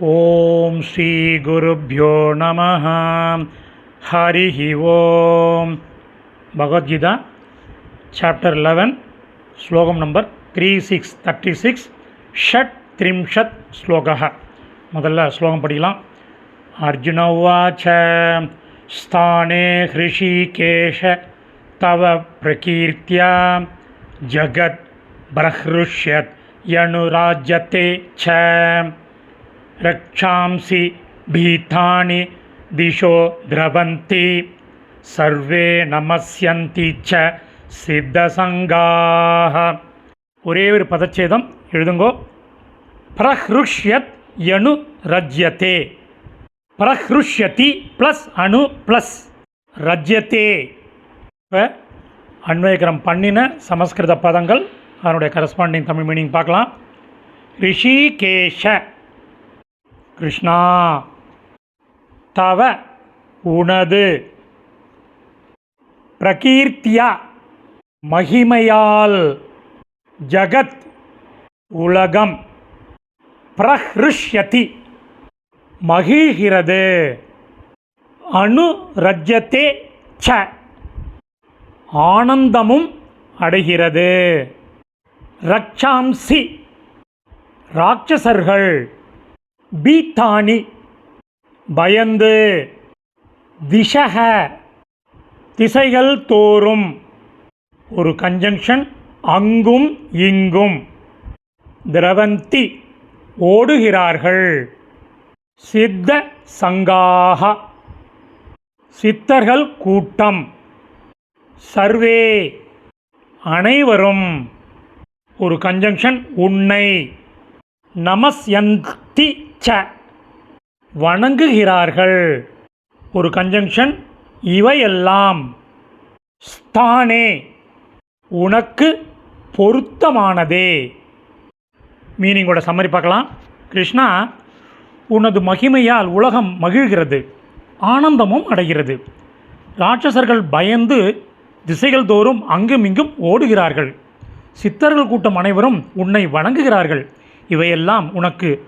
ஓம் ஸ்ரீ குருப்பியோ நம ஹரி ஓம் பகவத்கீதா சாப்டர் லெவன் ஸ்லோகம் number three six thirty six shut த்ரிம்ஷத் ஸ்லோக முதல்ல ஸ்லோகம் படிக்கலாம். அர்ஜுன உவாச்ச ஸ்தானே ஹிருஷிகேஷ தவ பிரகீர்த்தியா ஜகத் பிரஹ்ருஷ்யத் யனுராஜ்யத்தே ச। रक्षांसि भीतानि दिशो द्रवन्ति सर्वे नमस्यन्ति च சித்தசங்காக ஒரே ஒரு பதச்சேதம் எழுதுங்கோ பிரஹ்ருஷ்யத் யனு ரஜ்யத்தே பிரஹ்ருஷ்யதி ப்ளஸ் அணு ப்ளஸ் ரஜ்யத்தே இப்போ அன்வயகரம் பண்ணின சமஸ்கிருத பதங்கள் அதனுடைய கரஸ்பாண்டிங் தமிழ் மீனிங் பார்க்கலாம் ரிஷிகேஷ கிருஷ்ணா. தவ உனது. பிரகீர்த்தியா மகிமையால். ஜகத் உலகம். பிரஹ்ருஷ்யதி மகிழ்கிறது. அனுரஜ்யத்தே ச. ஆனந்தமும் அடைகிறது. ரக்ஷாம்சி ராட்சசர்கள். பீத்தானி பயந்து திசக திசைகள் தோறும். ஒரு கன்ஜங்ஷன் அங்கும் இங்கும். திரவந்தி ஓடுகிறார்கள். சித்த சங்காக. சித்தர்கள் கூட்டம். சர்வே அனைவரும். ஒரு கன்ஜங்ஷன் உன்னை நமஸ்யந்தி. ச. வணங்குகிறார்கள். ஒரு கன்ஜங்ஷன் இவையெல்லாம் ஸ்தானே. உனக்கு பொருத்தமானதே. மீனிங்கோட சம்மரி பார்க்கலாம். கிருஷ்ணா உனது மகிமையால் உலகம் மகிழ்கிறது ஆனந்தமும் அடைகிறது. ராட்சசர்கள் பயந்து திசைகள் தோறும் அங்கும் இங்கும் ஓடுகிறார்கள். சித்தர்கள் கூட்டம் அனைவரும் உன்னை வணங்குகிறார்கள். இவையெல்லாம் உனக்கு